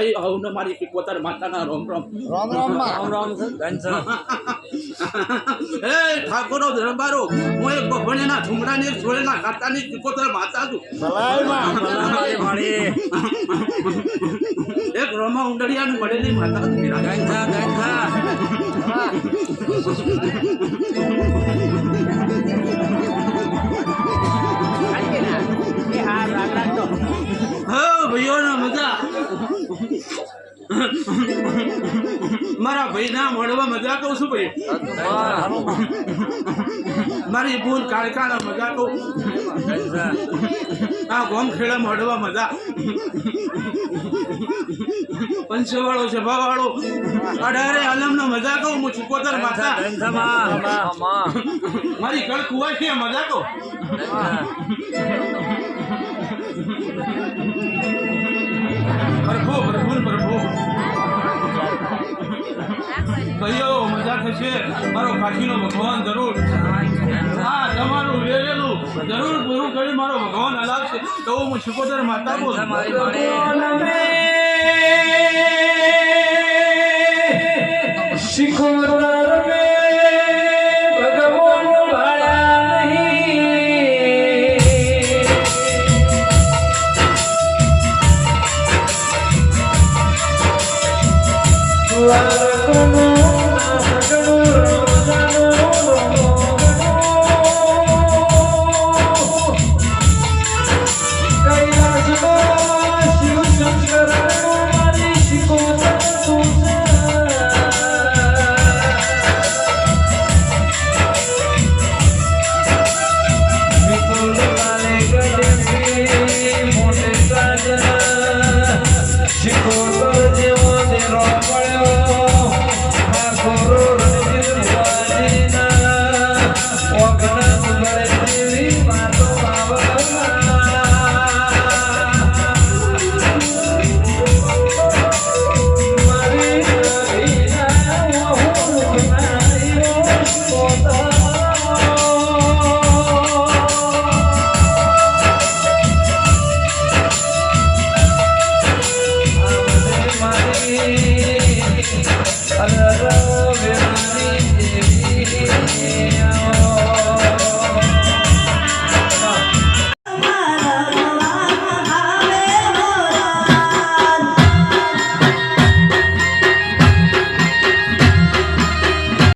ભાઈ આવું ને મારી પોતાર માતાના રોમ રોમ રોમ રોમમાં રામ રામ. હે ઠાકોરો ધરમબારો હું એક બફણેના ઠુમડાને સોળેના ખાતાની સિકોતર માતા છું ભલાઈ માં ભલાઈ માળી. એક રોમા ઉંડરિયાની મળેલી માતા છું મીરા. ઘનશ્યામ, ઘનશ્યામ. હા ભાઈ ના મારા મળવા મજા કહું છું ભાઈ. મારી ભૂલ કાળકાળા મજા કહું આ ગોમ ખેડા મળવા મજા. પંચવાળો છે ભાવાળો અઢારે આલમનો મજા કહું હું ચુકોતર માતા. મારી કળ કુવાય છે મજા કહું પ્રભુ પ્રભુ પ્રભુ. ભાઈઓ મજા થશે. મારો કાશીનો ભગવાન જરૂર. હા, તમારું વેરેલું જરૂર પૂરું કરી મારો ભગવાન હલાવશે તો હું ચુકોતર માતા બોલ. અલગ વ્યવહારી દેવી